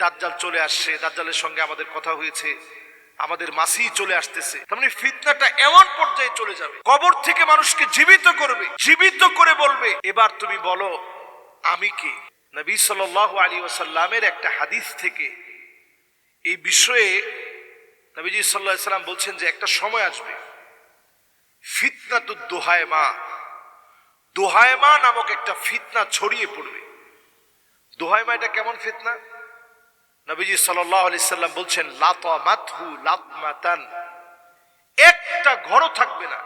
দাজ্জাল চলে আসছে, দাজ্জালের সঙ্গে আমাদের কথা হয়েছে, আমাদের মাসি চলে আসতেছে। তার মানে ফিতনাটা এমন পর্যায়ে চলে যাবে। কবর থেকে মানুষকে জীবিত করবে, জীবিত করে বলবে, এবার তুমি বলো, আমি কে? নবী সাল্লাল্লাহু আলী ওসাল্লামের একটা হাদিস থেকে এই বিষয়ে নবীজি সাল্লাহ সাল্লাম বলছেন যে একটা সময় আসবে। ফিতনা তো দোহায় মা দোহায় মা নামক একটা ফিতনা ছড়িয়ে পড়বে। দোহায় মা এটা কেমন ফিতনা? নবীজি সাল্লাম বলছেন একটা ঘরও থাকবে না,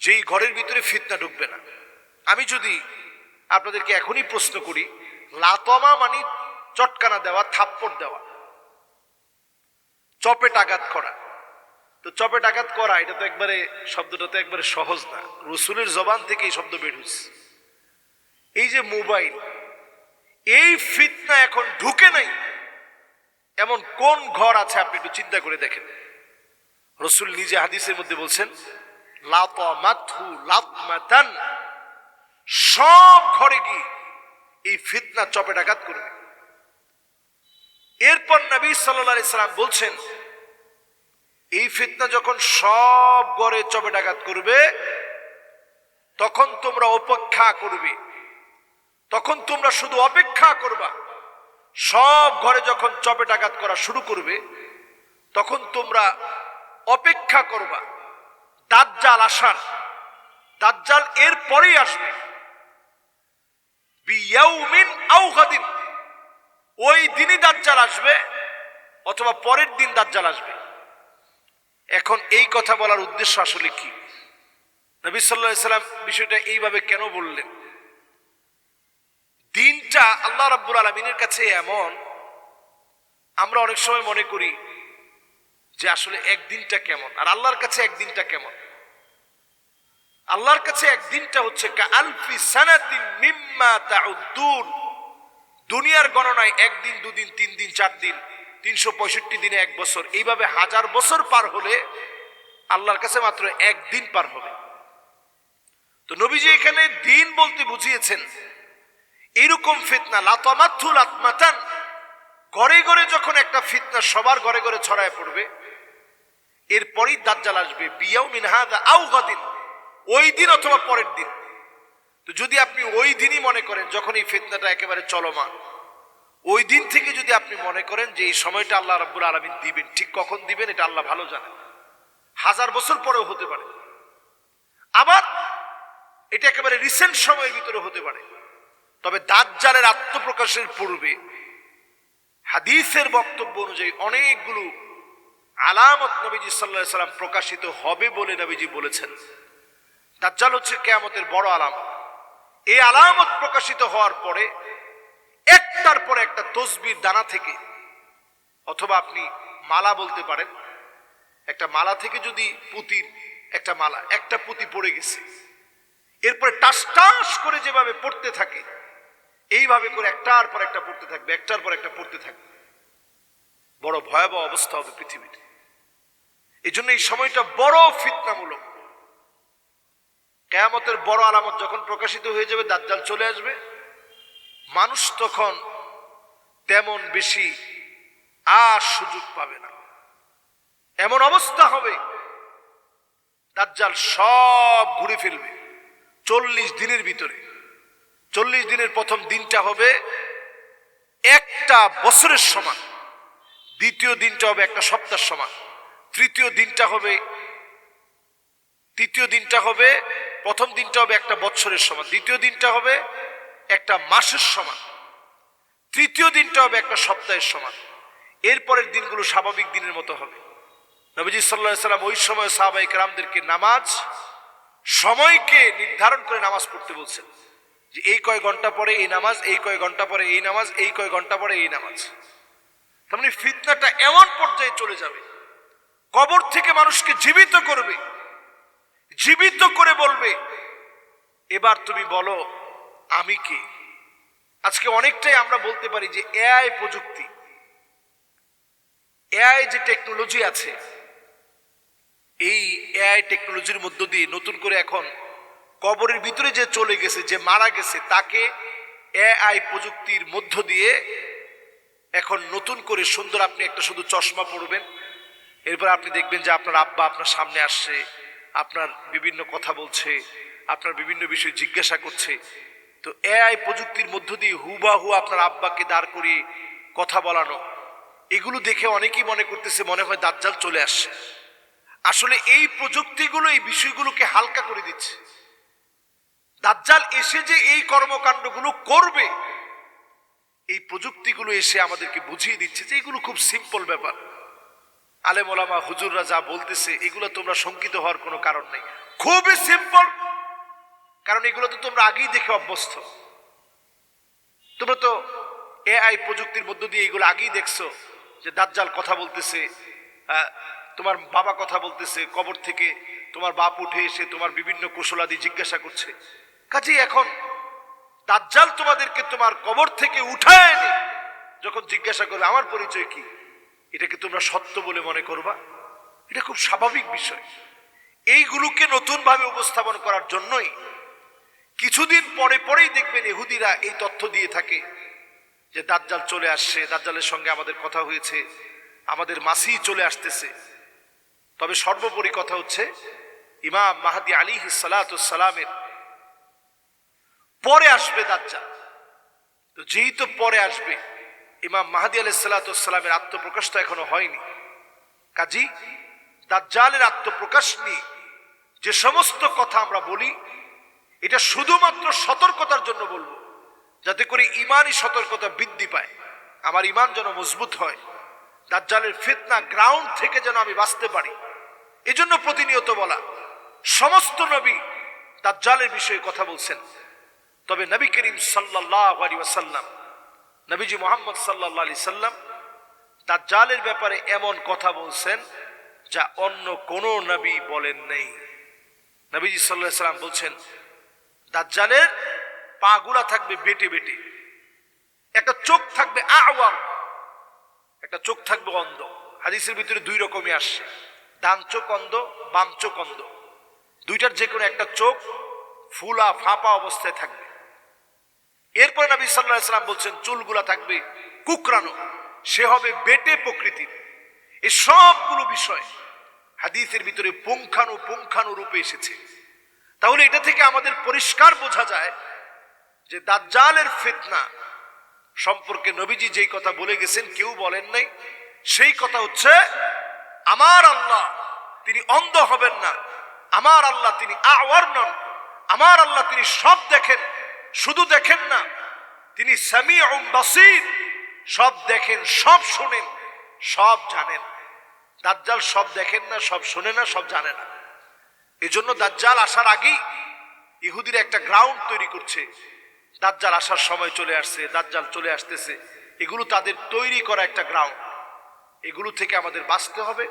যেই ঘরের ভিতরে ফিতনা ঢুকবে না। আমি যদি আপনাদেরকে এখনই প্রশ্ন করি লাতমা মানে চটকানা দেওয়া, থাপ্পড় দেওয়া? চপে টাঘাত করা। তো চপে টাঘাত করা, এটা তো একবারে, শব্দটা তো একবারে সহজ না। রসুলের জবান থেকে এই শব্দ বের হয়েছে এই যে মোবাইল, এই ফিতনা এখন ঢুকে নাই। এমন কোন ঘর আছে আপনি একটু চিন্তা করে দেখেন। রসুল নিজে হাদিসের মধ্যে বলছেন সব ঘরে গিয়ে এই ফিতনা চপে ডাকাত করবে। এরপর নবী সাল্লাহ সাল্লাম বলছেন, এই ফিতনা যখন সব ঘরে চপে ডাকাত করবে, তখন তোমরা অপেক্ষা করবে। তখন তোমরা শুধু অপেক্ষা করবা। সব ঘরে যখন চপে ডাকাত করা শুরু করবে, তখন তোমরা অপেক্ষা করবা, দাজ্জাল আসার। দাজ্জাল এর পরেই আসবে। ওই দিনই দাজ্জাল আসবে, অথবা পরের দিন দাজ্জাল আসবে। এখন এই কথা বলার উদ্দেশ্য আসলে কি? নবী সাল্লাহ সাল্লাম বিষয়টা এইভাবে কেন বললেন? দিনটা আল্লাহ রাব্বুল আলমিনের কাছে এমন। আমরা অনেক সময় মনে করি যে আসলে একদিনটা কেমন? আর আল্লাহর কাছে একদিনটা কেমন? আল্লাহর কাছে একদিনটা হচ্ছে দুনিয়ার গণনায় একদিন, দুদিন তিন দিন চার দিন তিনশো পঁয়ষট্টি দিনে এক বছর। এইভাবে হাজার বছর পার হলে আল্লাহর কাছে মাত্র একদিন পার হবে। তো নবীজি এখানে দিন বলতে বুঝিয়েছেন এরকম ফিতনা লাতমাথু লাতমাতান ঘরে ঘরে যখন একটা ফিতনা সবার ঘরে ঘরে ছড়ায় পড়বে, এরপরই দাজ্জাল আসবে, বিয়াও মিনহাদা আউ গাদিন, ওই দিন অথবা পরের দিন। তো যদি আপনি ওই দিনই মনে করেন যখন এই ফিতনাটা একেবারে চলমান, ওই দিন থেকে যদি আপনি মনে করেন যে এই সময়টা আল্লাহ রাব্বুল আলমিন দিবেন, ঠিক কখন দিবেন এটা আল্লাহ ভালো জানেন। হাজার বছর পরেও হতে পারে। আবার এটা একেবারে রিসেন্ট সময়ের ভিতরে হতে পারে। তবে দাজ্জালের আত্মপ্রকাশের পূর্বে হাদিসের বক্তব্য অনুযায়ী অনেকগুলো আলামত নবীজি সাল্লাহ সাল্লাম প্রকাশিত হবে বলে নবীজি বলেছেন। দাজ্জাল হচ্ছে কেয়ামতের বড় আলামত। এই আলামত প্রকাশিত হওয়ার পরে একটার পরে একটা তসবির দানা থেকে অথবা আপনি মালা বলতে পারেন, একটা মালা থেকে যদি পুতির একটা মালা, একটা পুঁতি পড়ে গেছে। এরপরে টাস টাস করে যেভাবে পড়তে থাকে এইভাবে করে একটার পর একটা পড়তে থাকবে, একটার পর একটা পড়তে থাকবে। বড় ভয়াবহ অবস্থা হবে পৃথিবীতে। এই জন্য এই সময়টা বড় ফিতনামূলক। কেয়ামতের বড় আলামত যখন প্রকাশিত হয়ে যাবে, দাজ্জাল চলে আসবে। মানুষ তখন তেমন বেশি আর সুযোগ পাবে না। এমন অবস্থা হবে, দাজ্জাল সব ঘুরে ফেলবে। চল্লিশ দিনের ভিতরে। চল্লিশ দিনের প্রথম দিনটা হবে একটা বছরের সমান। দ্বিতীয় দিনটা হবে একটা সপ্তাহ সমান। তৃতীয় দিনটা হবে, তৃতীয় দিনটা হবে, প্রথম দিনটা হবে একটা বছরের সমান। দ্বিতীয় দিনটা হবে একটা মাসের সমান। তৃতীয় দিনটা হবে একটা সপ্তাহের সমান। এরপরের দিনগুলো স্বাভাবিক দিনের মতো হবে। নবীজি সাল্লাহ সাল্লাম ওই সময় সাহাবাহিক রামদেরকে নামাজ, সময়কে নির্ধারণ করে নামাজ পড়তে বলছেন। যে এই কয় ঘণ্টা পরে এই নামাজ, এই কয় ঘণ্টা পরে এই নামাজ, এই কয় ঘণ্টা পরে এই নামাজ। তার মানে ফিতনাটা এমন পর্যায়ে চলে যাবে। কবর থেকে মানুষকে জীবিত করবে। জীবিত করে বলবে, এবার তুমি বলো, আমি কে? আজকে অনেকটাই আমরা বলতে পারি যে এআই প্রযুক্তি। এআই যে টেকনোলজি আছে, এই এআই টেকনোলজির মধ্য দিয়ে নতুন করে এখন কবরের ভিতরে যে চলে গেছে, যে মারা গেছে, তাকে এআই প্রযুক্তির মধ্য দিয়ে এখন নতুন করে সুন্দর আপনি একটা শুধু চশমা পরবেন। এরপর আপনি দেখবেন যে আপনার আব্বা আপনার সামনে আসছে, আপনার বিভিন্ন কথা বলছে, আপনার বিভিন্ন বিষয় জিজ্ঞাসা করছে। তো এআই প্রযুক্তির মধ্য দিয়ে হুবাহু আপনার আব্বাকে দাঁড় করিয়ে কথা বলানো, এগুলো দেখে অনেকেই মনে করতেছে, মনে হয় দাজ্জাল চলে আসছে। আসলে এই প্রযুক্তিগুলো, এই বিষয়গুলোকে হালকা করে দিচ্ছে। দাজ্জাল এসে যে এই কর্মকাণ্ডগুলো করবে, এই প্রযুক্তিগুলো এসে আমাদেরকে বুঝিয়ে দিচ্ছে যে এগুলো খুব সিম্পল ব্যাপার। আলেম ওলামা হুজুররা যা বলতেছে, এগুলো তোমরা শঙ্কিত হওয়ার কোনো কারণ নেই। খুবই সিম্পল কারণ এগুলো তো তোমরা আগেই দেখে অভ্যস্ত। তোমরা তো এআই প্রযুক্তির মধ্য দিয়ে এগুলো আগেই দেখছ যে দাজ্জাল কথা বলতেছে তোমার বাবা কথা বলতেছে, কবর থেকে তোমার বাপ উঠে এসে তোমার বিভিন্ন কুশলাদি জিজ্ঞাসা করছে। কাজেই এখন দাজ্জাল তোমাদেরকে তোমার কবর থেকে উঠায় এনে যখন জিজ্ঞাসা করবে, আমার পরিচয় কি? এটাকে তোমরা সত্য বলে মনে করবা। এটা খুব স্বাভাবিক বিষয়। এইগুলোকে নতুনভাবে উপস্থাপন করার জন্যই কিছুদিন পরে পরেই দেখবেন ইহুদিরা এই তথ্য দিয়ে থাকে যে দাজ্জাল চলে আসছে, দাজ্জালের সঙ্গে আমাদের কথা হয়েছে, আমাদের মাসি চলে আসতেছে। তবে সর্বোপরি কথা হচ্ছে, ইমাম মাহাদি আলী সালামের পরে আসবে দাজ্জাল। তো যেই তো পরে আসবে, ইমাম মাহাদি আলাহ সালামের আত্মপ্রকাশ তো এখনও হয়নি। কাজী, দাজ্জালের আত্মপ্রকাশ নিয়ে যে সমস্ত কথা আমরা বলি, এটা শুধুমাত্র সতর্কতার জন্য বলব, যাতে করে ইমানই সতর্কতা বৃদ্ধি পায়। আমার ইমান যেন মজবুত হয়, দাজ্জালের ফিতনা গ্রাউন্ড থেকে যেন আমি বাঁচতে পারি। এজন্য প্রতিনিয়ত বলা, সমস্ত নবী দাজ্জালের বিষয়ে কথা বলছেন। তবে নবী করিম সাল্লাহ আলী ওয়াসাল্লাম, নবীজি মোহাম্মদ সাল্লাহ আলি সাল্লাম দাজ্জালের ব্যাপারে এমন কথা বলছেন যা অন্য কোনো নবী বলেন নেই। নবীজি সাল্লাহ সাল্লাম বলছেন, দাজ্জালের পাগুলা থাকবে বেটে বেটে, একটা চোখ থাকবে আওয়ার একটা চোখ থাকবে অন্ধ। হাদিসের ভিতরে দুই রকমই আসছে, ডান চোখ অন্ধ, বাম চোখ অন্ধ। দুইটার যে কোনো একটা চোখ ফুলা ফাঁপা অবস্থায় থাকবে। এরপরে নবী সাল্লাহ সাল্লাম বলছেন, চুলগুলা থাকবে কুকরানো সে হবে বেটে প্রকৃতির। এই সবগুলো বিষয় হাদিসের ভিতরে পুঙ্খানু পুঙ্খানু রূপে এসেছে। তাহলে এটা থেকে আমাদের পরিষ্কার বোঝা যায় যে দাজ্জালের ফিতনা সম্পর্কে নবীজি যেই কথা বলে গেছেন, কেউ বলেন নাই। সেই কথা হচ্ছে, আমার আল্লাহ তিনি অন্ধ হবেন না। আমার আল্লাহ তিনি আওয়ার নন। আমার আল্লাহ তিনি সব দেখেন। শুধু দেখেন না, তিনি সামি বাসির, সব দেখেন, সব শোনেন, সব জানেন। দাজ্জাল সব দেখেন না, সব শোনে না, সব জানে না। এজন্য দাজ্জাল আসার আগেই ইহুদিরা একটা গ্রাউন্ড তৈরি করছে। দাজ্জাল আসার সময় চলে আসছে, দাজ্জাল চলে আসতেছে। এগুলো তাদের তৈরি করা একটা গ্রাউন্ড। এগুলো থেকে আমাদের বাঁচতে হবে,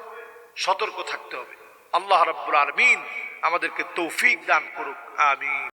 সতর্ক থাকতে হবে। আল্লাহ রাব্বুল আলমিন আমাদেরকে তৌফিক দান করুক, আমিন।